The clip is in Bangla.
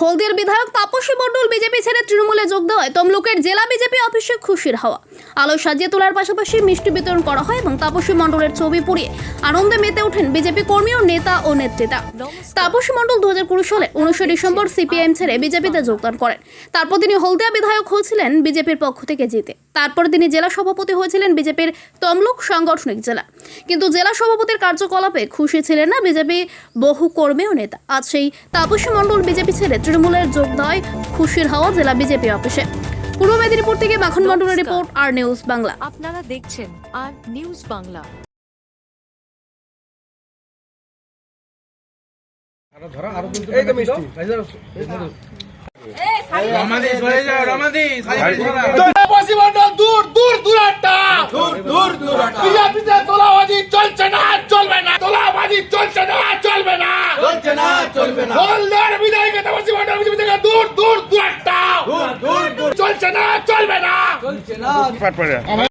হলদিয়ার বিধায়ক তাপসী মণ্ডল বিজেপি ছেড়ে তৃণমূলে যোগ দেওয়ায় তমলুকের জেলা বিজেপি অফিসে খুশির হাওয়া। আলো সাজিয়ে তোলার পাশাপাশি মিষ্টি বিতরণ করা হয় এবং তাপসী মণ্ডলের ছবি পুড়িয়ে আনন্দে মেতে ওঠেন বিজেপি কর্মী ও নেতা ও নেতৃত্বা তাপসী মণ্ডল দু হাজার কুড়ি সালে উনিশে ডিসেম্বর সিপিআইএম ছেড়ে বিজেপিতে যোগদান করেন। তারপর তিনি হলদিয়া বিধায়ক হয়েছিলেন বিজেপির পক্ষ থেকে জিতে। তারপর তিনি জেলা সভাপতি হয়েছিলেন বিজেপির তমলুক সাংগঠনিক জেলা। কিন্তু জেলা সভাপতির কার্যকলাপে খুশি ছিলেন না বিজেপি বহু কর্মী ও নেতা। আজ সেই তাপসী মণ্ডল বিজেপি ছেড়ে তৃণমূলের যোগ দেয় খুশির হাওয়া জেলা বিজেপি অফিসে। পূর্ব মেদিনীপুর থেকে মাখন মণ্ডলের রিপোর্ট আর নিউজ বাংলা। আপনারা দেখছেন আর নিউজ বাংলা। এই তো মিষ্টি। রমাদি সরে যাও রমাদি। পশ্চিমবঙ্গ দূর দূর দূরাটা। দূর দূর বিজেপিতে তোলাবাজি চলছে না চলবে না। তোলাবাজি চলছে না চলবে না। চলছে না চলবে না। দূর না চলছে না। চলবে না